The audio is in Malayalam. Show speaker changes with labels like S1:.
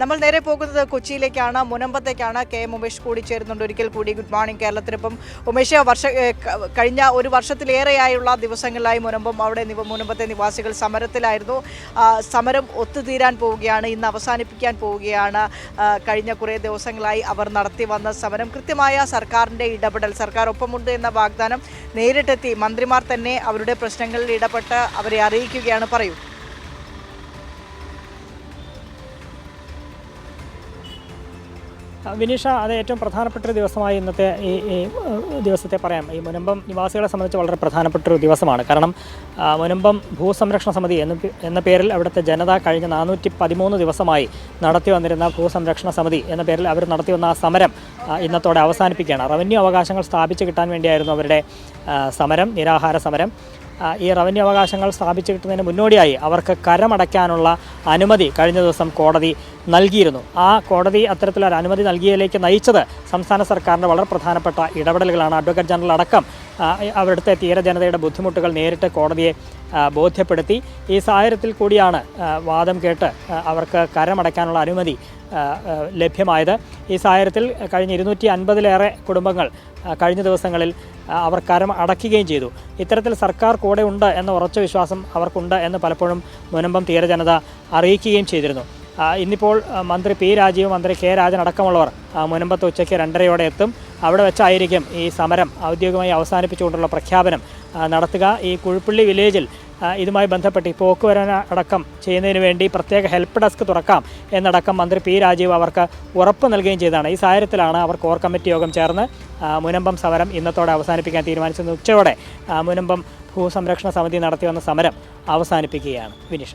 S1: നമ്മൾ നേരെ പോകുന്നത് കൊച്ചിയിലേക്കാണ്. മുനമ്പത്തേക്കാണ് കെ എം ഉമേഷ് കൂടി ചേരുന്നുണ്ട്. ഒരിക്കൽ കൂടി ഗുഡ് മോർണിംഗ് കേരളത്തിനിപ്പം. ഉമേഷ് വർഷ കഴിഞ്ഞ ഒരു വർഷത്തിലേറെയായുള്ള ദിവസങ്ങളിലായി മുനമ്പം അവിടെ മുനമ്പത്തെ നിവാസികൾ സമരത്തിലായിരുന്നു. സമരം ഒത്തുതീരാൻ പോവുകയാണ്. ഇന്ന് അവസാനിപ്പിക്കാൻ പോവുകയാണ്. കഴിഞ്ഞ കുറേ ദിവസങ്ങളായി അവർ നടത്തി വന്ന സമരം. കൃത്യമായ സർക്കാരിന്റെ ഇടപെടൽ സർക്കാർ ഒപ്പമുണ്ട് എന്ന വാഗ്ദാനം നേരിട്ടെത്തി. മന്ത്രിമാർ തന്നെ അവരുടെ പ്രശ്നങ്ങളിൽ ഇടപെട്ട് അവരെ അറിയിക്കുകയാണ്. പറയൂ.
S2: വിനീഷ അത് ഏറ്റവും പ്രധാനപ്പെട്ട ഒരു ദിവസമായി ഇന്നത്തെ ഈ ദിവസത്തെ പറയാം. ഈ മുനമ്പം നിവാസികളെ സംബന്ധിച്ച് വളരെ പ്രധാനപ്പെട്ട ഒരു ദിവസമാണ്. കാരണം മുനമ്പം ഭൂസംരക്ഷണ സമിതി എന്ന എന്ന പേരിൽ അവിടുത്തെ ജനത കഴിഞ്ഞ നാനൂറ്റി പതിമൂന്ന് ദിവസമായി നടത്തി വന്നിരുന്ന ഭൂസംരക്ഷണ സമിതി എന്ന പേരിൽ അവർ നടത്തി വന്ന ആ സമരം ഇന്നത്തോടെ അവസാനിപ്പിക്കുകയാണ്. റവന്യൂ അവകാശങ്ങൾ സ്ഥാപിച്ച് കിട്ടാൻ വേണ്ടിയായിരുന്നു അവരുടെ സമരം നിരാഹാര സമരം. ഈ റവന്യൂ അവകാശങ്ങൾ സ്ഥാപിച്ചു കിട്ടുന്നതിന് മുന്നോടിയായി അവർക്ക് കരമടയ്ക്കാനുള്ള അനുമതി കഴിഞ്ഞ ദിവസം കോടതി നൽകിയിരുന്നു. ആ കോടതി അത്തരത്തിലൊരു അനുമതി നൽകിയതിലേക്ക് നയിച്ചത് സംസ്ഥാന സർക്കാരിന്റെ വളരെ പ്രധാനപ്പെട്ട ഇടപെടലുകളാണ്. അഡ്വക്കേറ്റ് ജനറൽ അടക്കം അവിടുത്തെ തീരജനതയുടെ ബുദ്ധിമുട്ടുകൾ നേരിട്ട് കോടതിയെ ബോധ്യപ്പെടുത്തി. ഈ സാഹചര്യത്തിൽ കൂടിയാണ് വാദം കേട്ട് അവർക്ക് കരമടയ്ക്കാനുള്ള അനുമതി ലഭ്യമായത്. ഈ സാഹചര്യത്തിൽ കഴിഞ്ഞ ഇരുന്നൂറ്റി അൻപതിലേറെ കുടുംബങ്ങൾ കഴിഞ്ഞ ദിവസങ്ങളിൽ അവർ കരം അടയ്ക്കുകയും ചെയ്തു. ഇത്തരത്തിൽ സർക്കാർ കൂടെ ഉണ്ട് എന്ന ഉറച്ച വിശ്വാസം അവർക്കുണ്ട് എന്ന് പലപ്പോഴും മുനമ്പം തീരജനത അറിയിക്കുകയും ചെയ്തിരുന്നു. ഇന്നിപ്പോൾ മന്ത്രി പി രാജീവ് മന്ത്രി കെ രാജൻ അടക്കമുള്ളവർ മുനമ്പത്ത് ഉച്ചയ്ക്ക് രണ്ടരയോടെ എത്തും. അവിടെ വെച്ചായിരിക്കും ഈ സമരം ഔദ്യോഗികമായി അവസാനിപ്പിച്ചുകൊണ്ടുള്ള പ്രഖ്യാപനം നടത്തുക. ഈ കുഴിപ്പള്ളി വില്ലേജിൽ ഇതുമായി ബന്ധപ്പെട്ട് ഈ പോക്കുവരവ് അടക്കം ചെയ്യുന്നതിന് വേണ്ടി പ്രത്യേക ഹെൽപ്പ് ഡെസ്ക് തുറക്കാം എന്നടക്കം മന്ത്രി പി രാജീവ് അവർക്ക് ഉറപ്പ് നൽകുകയും ചെയ്തതാണ്. ഈ സാഹചര്യത്തിലാണ് അവർ കോർ കമ്മിറ്റി യോഗം ചേർന്ന് മുനമ്പം സമരം ഇന്നത്തോടെ അവസാനിപ്പിക്കാൻ തീരുമാനിച്ചത് ഉച്ചയോടെ മുനമ്പം ഭൂസംരക്ഷണ സമിതി നടത്തി വന്ന സമരം അവസാനിപ്പിക്കുകയാണ്. വിനിഷ.